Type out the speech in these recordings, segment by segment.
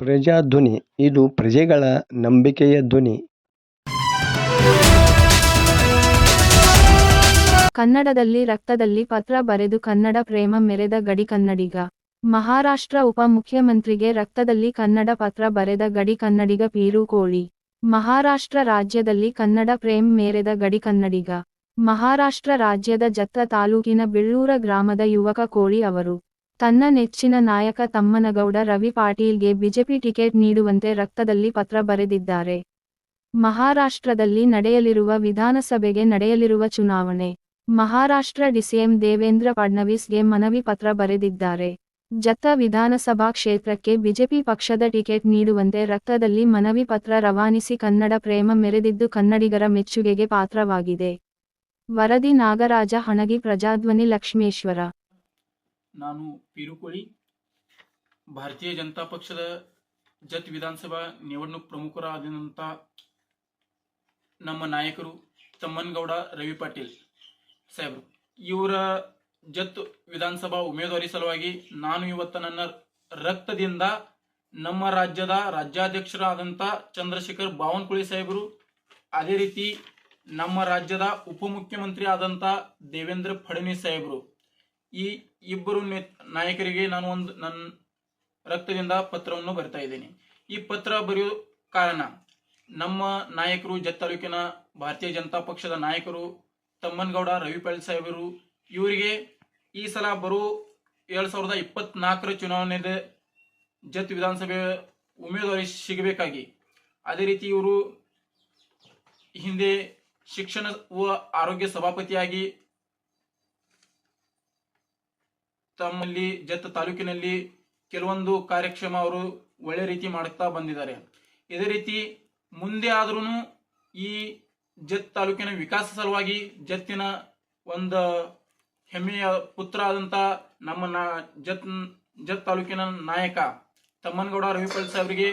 ಪ್ರಜಾಧ್ವನಿ, ಇದು ಪ್ರಜೆಗಳ ನಂಬಿಕೆಯ ಧ್ವನಿ. ಕನ್ನಡದಲ್ಲಿ ರಕ್ತದಲ್ಲಿ ಪತ್ರ ಬರೆದು ಕನ್ನಡ ಪ್ರೇಮ ಮೆರೆದ ಗಡಿ ಕನ್ನಡಿಗ. ಮಹಾರಾಷ್ಟ್ರ ಉಪಮುಖ್ಯಮಂತ್ರಿಗೆ ರಕ್ತದಲ್ಲಿ ಕನ್ನಡ ಪತ್ರ ಬರೆದ ಗಡಿ ಕನ್ನಡಿಗ ಪೀರು ಕೋಳಿ. ಮಹಾರಾಷ್ಟ್ರ ರಾಜ್ಯದಲ್ಲಿ ಕನ್ನಡ ಪ್ರೇಮ್ ಮೇರೆದ ಗಡಿ ಕನ್ನಡಿಗ. ಮಹಾರಾಷ್ಟ್ರ ರಾಜ್ಯದ ಜತ್ತ ತಾಲೂಕಿನ ಬಿಳ್ಳೂರ ಗ್ರಾಮದ ಯುವಕ ಕೋಳಿ ಅವರು. ತನ್ನ ನೆಚ್ಚಿನ ನಾಯಕ ತಮ್ಮನಗೌಡ ರವಿ ಪಾಟೀಲ್ಗೆ ಬಿಜೆಪಿ ಟಿಕೆಟ್ ನೀಡುವಂತೆ ರಕ್ತದಲ್ಲಿ ಪತ್ರ ಬರೆದಿದ್ದಾರೆ. ಮಹಾರಾಷ್ಟ್ರದಲ್ಲಿ ನಡೆಯಲಿರುವ ವಿಧಾನಸಭೆಗೆ ನಡೆಯಲಿರುವ ಚುನಾವಣೆ. ಮಹಾರಾಷ್ಟ್ರ ಡಿಸಿಎಂ ದೇವೇಂದ್ರ ಫಡ್ನವೀಸ್ಗೆ ಮನವಿ ಪತ್ರ ಬರೆದಿದ್ದಾರೆ. ಜತ ವಿಧಾನಸಭಾ ಕ್ಷೇತ್ರಕ್ಕೆ ಬಿಜೆಪಿ ಪಕ್ಷದ ಟಿಕೆಟ್ ನೀಡುವಂತೆ ರಕ್ತದಲ್ಲಿ ಮನವಿ ಪತ್ರ ರವಾನಿಸಿ ಕನ್ನಡ ಪ್ರೇಮ ಮೆರೆದಿದ್ದು ಕನ್ನಡಿಗರ ಮೆಚ್ಚುಗೆಗೆ ಪಾತ್ರವಾಗಿದೆ. ವರದಿ ನಾಗರಾಜ ಹಣಗಿ ಪ್ರಜಾಧ್ವನಿ ಲಕ್ಷ್ಮೇಶ್ವರ. ನಾನು ಪಿರುಕೋಳಿ. ಭಾರತೀಯ ಜನತಾ ಪಕ್ಷದ ಜತ್ ವಿಧಾನಸಭಾ ನಿವಡಣೂಕ ಪ್ರಮುಖರಾದಂಥ ನಮ್ಮ ನಾಯಕರು ತಮ್ಮನಗೌಡ ರವಿ ಪಾಟೀಲ್ ಸಾಹೇಬರು. ಇವರ ಜತ್ ವಿಧಾನಸಭಾ ಉಮೇದುವಾರಿ ಸಲುವಾಗಿ ನಾನು ಇವತ್ತು ನನ್ನ ರಕ್ತದಿಂದ ನಮ್ಮ ರಾಜ್ಯದ ರಾಜ್ಯಾಧ್ಯಕ್ಷರಾದಂಥ ಚಂದ್ರಶೇಖರ್ ಬಾವನಕುಳಿ ಸಾಹೇಬರು, ಅದೇ ರೀತಿ ನಮ್ಮ ರಾಜ್ಯದ ಉಪಮುಖ್ಯಮಂತ್ರಿ ಆದಂಥ ದೇವೇಂದ್ರ ಫಡ್ನವೀಸ್ ಸಾಹೇಬರು ಈ ಇಬ್ಬರು ನಾಯಕರಿಗೆ ನಾನು ಒಂದು ನನ್ನ ರಕ್ತದಿಂದ ಪತ್ರವನ್ನು ಬರಿತಾ ಇದ್ದೇನೆ. ಈ ಪತ್ರ ಬರೆಯೋ ಕಾರಣ ನಮ್ಮ ನಾಯಕರು ಜತ್ ತಾಲೂಕಿನ ಭಾರತೀಯ ಜನತಾ ಪಕ್ಷದ ನಾಯಕರು ತಮ್ಮನಗೌಡ ರವಿಪಾಲ್ ಸಾಹೇಬರು, ಇವರಿಗೆ ಈ ಸಲ ಬರೋ ಎರಡ್ ಸಾವಿರದ ಇಪ್ಪತ್ನಾಲ್ಕರ ಚುನಾವಣೆದ ಜತ್ ವಿಧಾನಸಭೆ ಉಮೇದುವಾರಿ ಸಿಗಬೇಕಾಗಿ. ಅದೇ ರೀತಿ ಇವರು ಹಿಂದೆ ಶಿಕ್ಷಣ ವ ಆರೋಗ್ಯ ಸಭಾಪತಿಯಾಗಿ ತಮ್ಮಲ್ಲಿ, ಜತ್ ತಾಲೂಕಿನಲ್ಲಿ ಕೆಲವೊಂದು ಕಾರ್ಯಕ್ಷಮ ಅವರು ಒಳ್ಳೆ ರೀತಿ ಮಾಡುತ್ತಾ ಬಂದಿದ್ದಾರೆ. ಇದೇ ರೀತಿ ಮುಂದೆ ಆದ್ರೂ ಈ ಜತ್ ತಾಲೂಕಿನ ವಿಕಾಸ ಸಲುವಾಗಿ ಜತ್ತಿನ ಒಂದು ಹೆಮ್ಮೆಯ ಪುತ್ರ ಆದಂತ ನಮ್ಮ ನಾ, ಜತ್ ಜತ್ ತಾಲೂಕಿನ ನಾಯಕ ತಮ್ಮನಗೌಡ ರವಿಪಾಲ್ ಸಾಹೇಬರಿಗೆ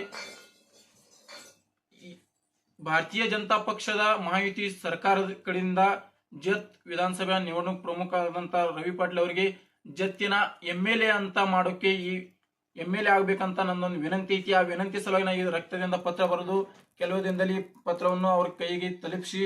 ಭಾರತೀಯ ಜನತಾ ಪಕ್ಷದ ಮಹಾಯುತಿ ಸರ್ಕಾರದ ಕಡೆಯಿಂದ ಜತ್ ವಿಧಾನಸಭಾ ನಿವಡಣೂಕ ಪ್ರಮುಖ ಆದಂತ ರವಿ ಪಾಟೀಲ್ ಅವರಿಗೆ ಜತ್ತಿನ ಎಂ ಎಲ್ ಎ ಅಂತ ಮಾಡೋಕೆ ಈ ಎಂ ಎಲ್ ಎ ಆಗ್ಬೇಕಂತ ನನ್ನೊಂದು ವಿನಂತಿ ಐತಿ. ಆ ವಿನಂತಿ ಸಲುವಾಗಿ ಈ ರಕ್ತದಿಂದ ಪತ್ರ ಬರೆದು ಕೆಲವು ದಿನದಲ್ಲಿ ಪತ್ರವನ್ನು ಅವ್ರ ಕೈಗೆ ತಲುಪಿಸಿ